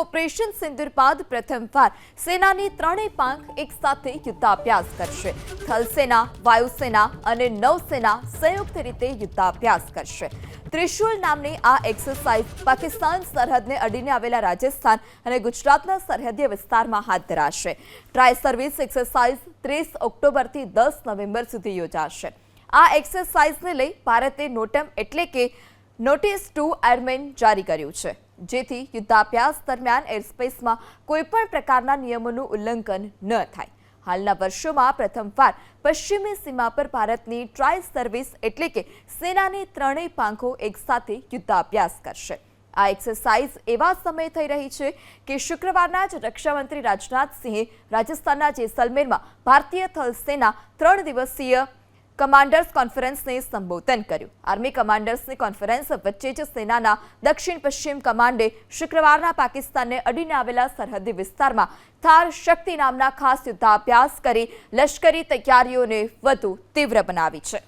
Operation સિંદુર બાદ પ્રથમવાર સેનાની ત્રણેય પાંખ એકસાથે યુદ્ધાભ્યાસ કરશે. થલસેના, વાયુસેના અને નૌસેના સંયુક્ત રીતે યુદ્ધાભ્યાસ કરશે. ત્રિશુલ નામની આ એક્સરસાઇઝ પાકિસ્તાન સરહદને અડીને આવેલા રાજસ્થાન અને ગુજરાતના સરહદીય વિસ્તારમાં હાથ ધરાશે. ટ્રાય સર્વિસ એક્સરસાઇઝ ત્રીસ ઓક્ટોબરથી દસ નવેમ્બર સુધી યોજાશે. આ એક્સરસાઇઝને લઈ ભારતે નોટમ એટલે કે નોટિસ ટુ એરમેન જારી કર્યું છે. જેથી યુદ્ધાભ્યાસ દરમિયાન એરસ્પેસમાં કોઈપણ પ્રકારના નિયમોનું ઉલ્લંઘન ન થાય. હાલના વર્ષોમાં પ્રથમવાર પશ્ચિમી સીમા પર ભારતની ટ્રાય સર્વિસ એટલે કે સેનાની ત્રણેય પાંખો એકસાથે યુદ્ધાભ્યાસ કરશે. આ એક્સરસાઇઝ એવા સમયે થઈ રહી છે કે શુક્રવારના જ રક્ષામંત્રી રાજનાથસિંહે રાજસ્થાનના જેસલમેરમાં ભારતીય થલ સેના ત્રણ દિવસીય કમાન્ડર્સ કોન્ફરન્સને સંબોધન કર્યું. આર્મી કમાન્ડર્સની કોન્ફરન્સ વચ્ચે જ સેનાના દક્ષિણ પશ્ચિમ કમાન્ડે શુક્રવારના પાકિસ્તાનને અડીને આવેલા સરહદી વિસ્તારમાં થાર શક્તિ નામના ખાસ યુદ્ધાભ્યાસ કરી લશ્કરી તૈયારીઓને વધુ તીવ્ર બનાવી છે.